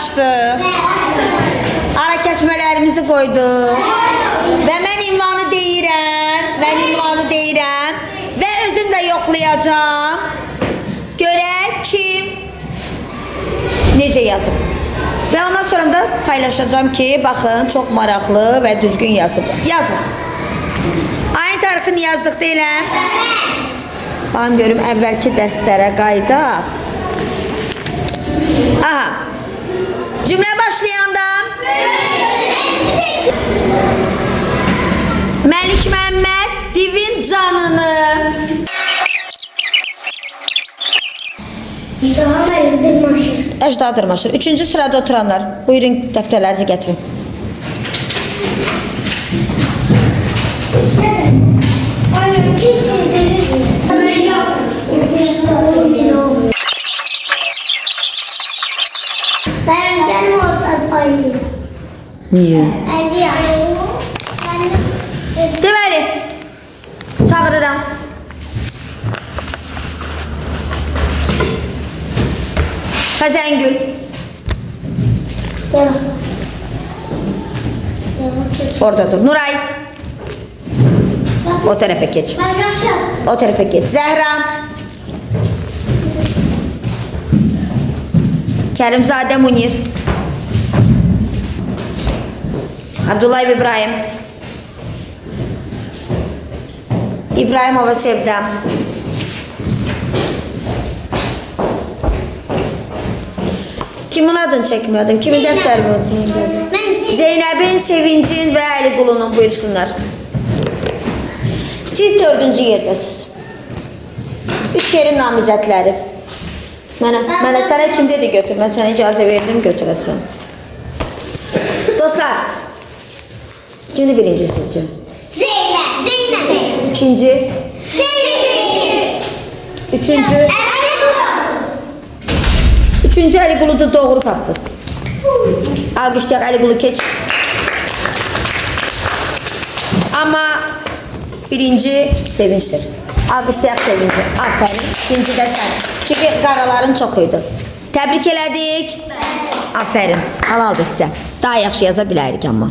açtı. Ara kesmelerimizi koydu. Ve ben imlanı deyirəm. Ben imlanı deyirəm. Ve özüm de yoklayacağım. Görer kim necə yazıb. Ve ondan sonra da paylaşacağım ki, bakın çok maraqlı ve düzgün yazıb. Yazıq. Ayın tarixini yazdıq deyiləm. Baxın görüm əvvəlki dərslərə qayıdaq. Aha. Cümlə başlayanda Məlik Məmməd divin canını Daha maşın. Əcda dırmaşır. Üçüncü sırada oturanlar. Buyurun dəftərlərinizi gətirin. Aynen pis çizdirir. Ben yok. Ben ben orada paylayayım. Deməli, çağırıram. Xəzəngül. Gel. Orada dur. Nuray. O tərəfə keç. O tərəfə keç. Zəhra. Kərimzadə Munir. Abdullayev İbrahim. İbrahimova Sevda. Kimin adını çəkmiyordum? Kimin dəftəri bu? Ben Zeynəbin, Sevincin və Əliqulunun buyursunlar. Siz dördüncü yerdəsiz. Üç yerin namizədləri. Mənə, mənə sənə kim dedi götür? Mən sənə icazə verdim götürəsən. Dostlar, kimdir birinci sizcə? Zeynep. Zeynep. İkinci, Zeynep. üçüncü, üçüncü Əliquludu doğru tapdınız. Alqışlayaq Əliqulu keç. Amma birinci sevincdir. Alqışlayaq sevinci. Aferin. İkinci də sən. Çünki qaraların çox idi. Təbrik elədik. Aferin. Halaldır sizə. Daha yaxşı yaza bilərik amma.